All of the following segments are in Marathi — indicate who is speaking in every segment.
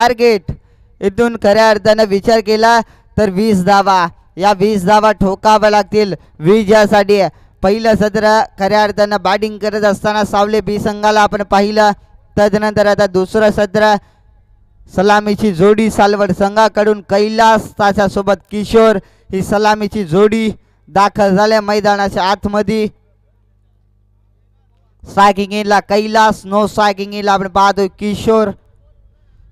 Speaker 1: टार्गेट. इथून खऱ्या अर्थानं विचार केला तर वीस धावा. या वीस धावा ठोकाव्या लागतील. विजयासाठी पहिलं सत्र खऱ्या अर्थानं बॅटिंग करत असताना सावले बी संघाला आपण पाहिलं. तदनंतर आता दुसरं सत्र सलामीची जोडी सालवड संघाकडून कैलास ताच्यासोबत किशोर ही सलामीची जोडी दाखल झाल्या मैदानाच्या आतमध्ये. स्ट्रायकिंग इनला कैलास नो स्ट्रायकिंग इनला आपण पाहतोय किशोर.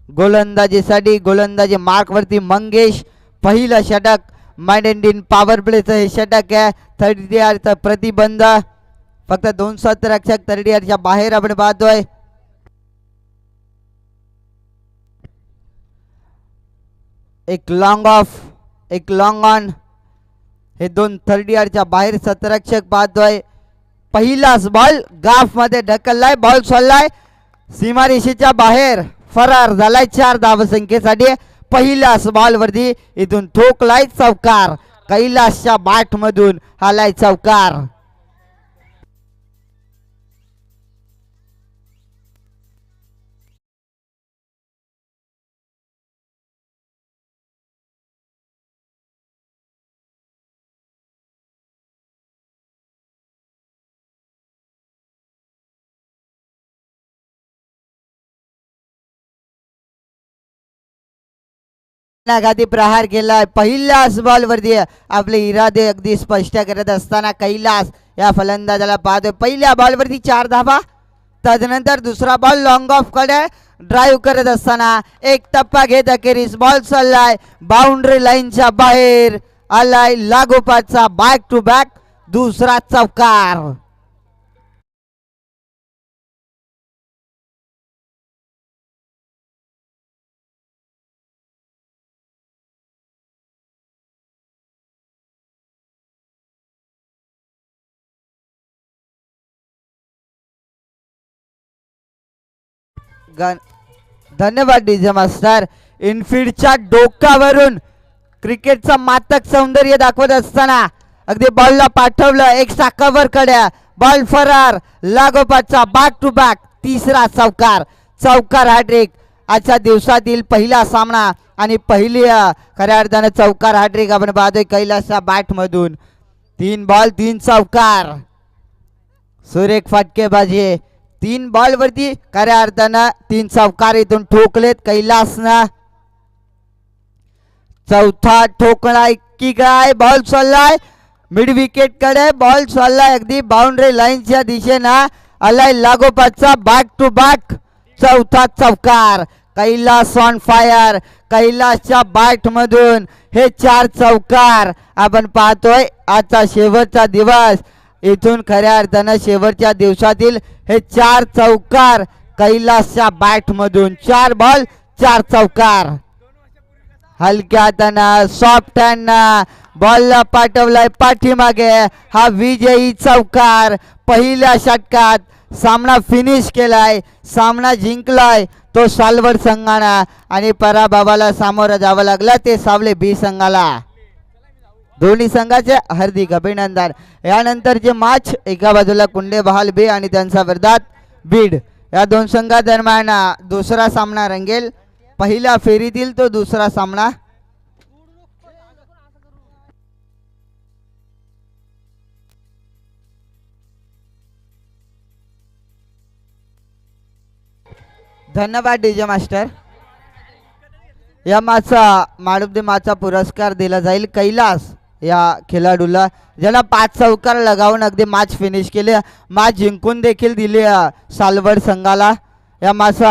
Speaker 1: गोलंदाजीसाठी गोलंदाजी मार्कवरती मंगेश पहिलं षटक. माइंड इन पॉवर प्लेचं हे षटक आहे. थर्ड इयरचं प्रतिबंध. फक्त दोन रक्षक थर्ड इयरच्या बाहेर आपण पाहतोय. एक लॉंग ऑफ एक लॉंग ऑन हे दोन थर्ड इयरच्या बाहेर सतरक्षक पाहतोय. पहिलाच बॉल गाफमध्ये ढकललाय बॉल सोडलाय. सीमारेषेच्या बाहेर. फरार झालाय चार धावसंख्येसाठी. पहिल्याच बॉल वरती इथून ठोकलाय चौकार. कैलासच्या बाट मधून आलाय चौकार. आघाती प्रहार केलाय पहिल्याच बॉल वरती आपले इरादे अगदी स्पष्ट करत असताना कैलास या फलंदाजाला पाहतोय पहिल्या बॉल वरती चार धाबा तदनंतर दुसरा बॉल लॉंग ऑफकडे ड्राईव्ह करत असताना एक टप्पा घेत अखेरीस बॉल चाललाय. बाउंड्री लाईनच्या बाहेर आलाय. लागोपाठचा बॅक टू बॅक दुसरा चौकार. गण धन्यवाद डीजे मास्टर इनफिल्डच्या डोक्यावरून क्रिकेटचं मातक सौंदर्य दाखवत असताना अगदी बॉलला पाठवलं एक साकावर कड्या. बॉल फरार लागोपाठचा बॅक टू बॅक तिसरा चौकार चौकार हॅड्रिक आजच्या दिवसातील पहिला सामना आणि पहिली खऱ्या अर्थानं चौकार हॅड्रिक आपण पाहतोय कैलासच्या बॅटमधून तीन बॉल तीन चौकार. सुरेख फटकेबाजी. तीन बॉल वरती खऱ्या अर्थानं तीन चौकार इथून ठोकलेत. कैलासनं. चौथा ठोकलाय की काय? बॉल चाललाय. मिड विकेटकडे बॉल चाललाय. अगदी बाउंड्री लाईनच्या दिशेनं आलाय लागोपाठचा बॅक टू बॅक चौथा चौकार कैलास ऑन फायर कैलासच्या बॅट मधून हे चार चौकार आपण पाहतोय. आजचा शेवटचा दिवस. इथून खऱ्या अर्थानं शेवटच्या दिवसातील हे चार चौकार कैलासच्या बॅट मधून चार बॉल चार चौकार. हलक्या हातानं सॉफ्ट हँडनं बॉलला पाठवलाय पाठीमागे. हा विजयी चौकार पहिल्या षटकात सामना फिनिश केलाय सामना जिंकलाय तो सालवड संघाना. आणि पराभवाला सामोरं जावं लागलं ते सावले बी संघाला. दोन्ही संघाचे हार्दिक अभिनंदन. यानंतरचे मॅच एका बाजूला कुंडे बहाल बे आणि त्यांचा वर्धात बीड. या दोन संघादरम्यान दुसरा सामना रंगेल. पहिल्या फेरीतील तो दुसरा सामना. धन्यवाद डीजे मास्टर. या माचा माडुबदे माचा पुरस्कार दिला जाईल. कैलास या खेळाडूला ज्याला पाच चौकार लगावून अगदी मॅच फिनिश केली. मॅच जिंकून देखील दिली सालवड संघाला. या मॅच